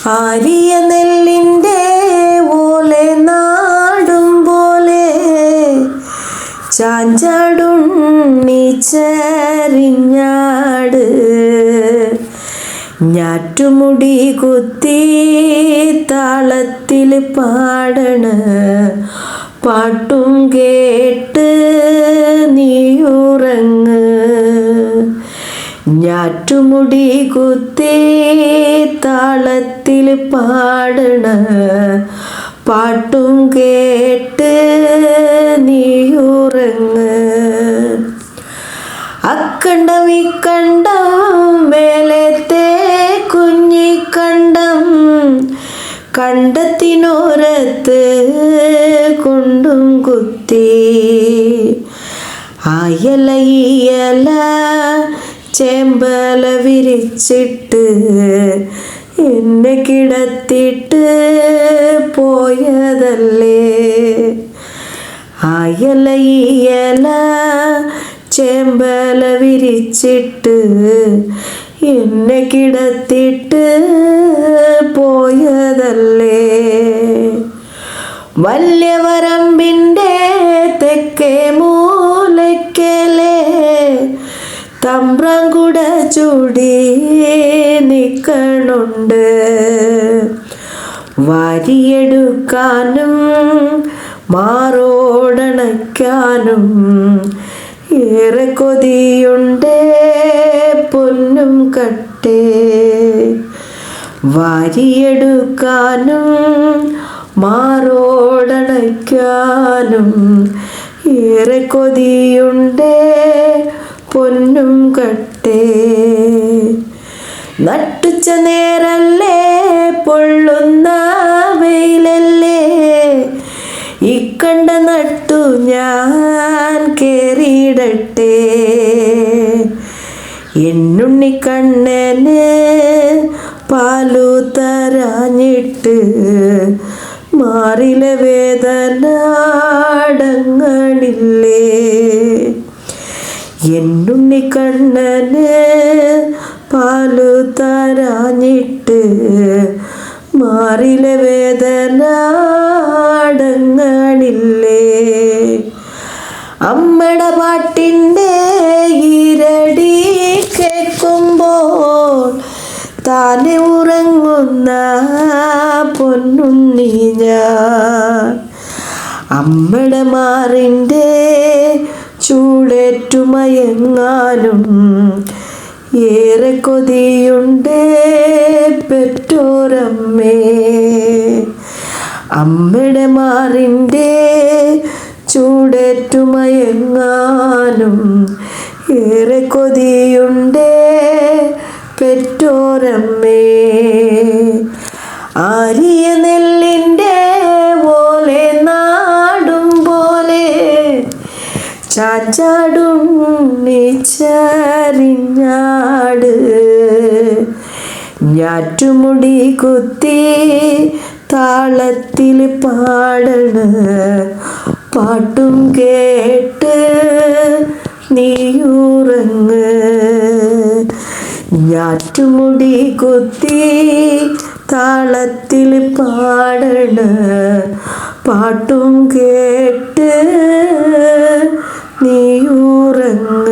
Area നെല്ലിന്റെ ഓലെ നാടും പോലെ ചാഞ്ചാടുണ്ണിച്ചെറിഞ്ഞാട് ഞാറ്റുമുടി കുത്തി താളത്തിൽ പാടണ. പാട്ടും കേട്ട് നീയുറങ്ങ്. ഞാറ്റുമുടി കുത്തി പാടണ. പാട്ടും കേട്ട് നീയുറങ്ങ്. അക്കണ്ടം ഇക്കണ്ടം മേലത്തെ കുഞ്ഞിക്കണ്ടം കണ്ടത്തിനോരത്ത് കൊണ്ടും കുത്തി. അയല ഈയല ചേമ്പല വിരിച്ചിട്ട് എന്നെ കിടത്തിട്ട് പോയതല്ലേ? അയല ഈയല ചേമ്പല വിരിച്ചിട്ട് എന്നെ കിടത്തിട്ട് പോയതല്ലേ? വല്യവരമ്പിന്റെ തെക്കേ മൂലയ്ക്കലേ കൂടെ ചൂടി നിൽക്കണുണ്ട് വാരിയെടുക്കാനും മാറോടണയ്ക്കാനും ഏറെ കൊതിയുണ്ട് പൊന്നും കട്ടേ. വാരിയെടുക്കാനും മാറോടണയ്ക്കാനും ഏറെ കൊതിയുണ്ട് പൊന്നും കട്ടേ. നട്ടുച്ച നേരല്ലേ പൊള്ളുന്ന വെയിലല്ലേ? ഇക്കണ്ട നട്ടു ഞാൻ കേറിയിടട്ടെ. എണ്ണുണ്ണിക്കണ്ണന് പാലു തരാഞ്ഞിട്ട് മാറിലെ വേദനാടങ്ങളില്ലേ? എണ്ണുണ്ണിക്കണ്ണന് പാലു തരാഞ്ഞിട്ട് മാറിലെ വേദന അമ്മയുടെ പാട്ടിന്റെ ഇരടി കേൾക്കുമ്പോൾ താനെ ഉറങ്ങുന്ന പൊന്നുണ്ണി ഞാൻ. അമ്മയുടെ മാറിന്റെ ചൂടേറ്റുമയങ്ങാനും ഏറെ കൊതിയുണ്ട് പെറ്റോരമ്മേ. അമ്മയുടെ മാറിന്റെ ചൂടേറ്റുമയങ്ങാനും ഏറെ കൊതിയുണ്ട് പെറ്റോരമ്മേ. ആരിയ നെല്ലിന്റെ പോലെ നാടും പോലെ ചാച്ചാടുണ്ണിച്ചരിഞ്ഞാട് ഞാറ്റുമുടി കുത്തി താളത്തിൽ പാടണ്. പാട്ടും കേട്ട് നീയുറങ്ങ്. ഞാറ്റുമുടി കുത്തി താളത്തിൽ പാടണ്. പാട്ടും കേട്ട് നീയുറങ്ങ്.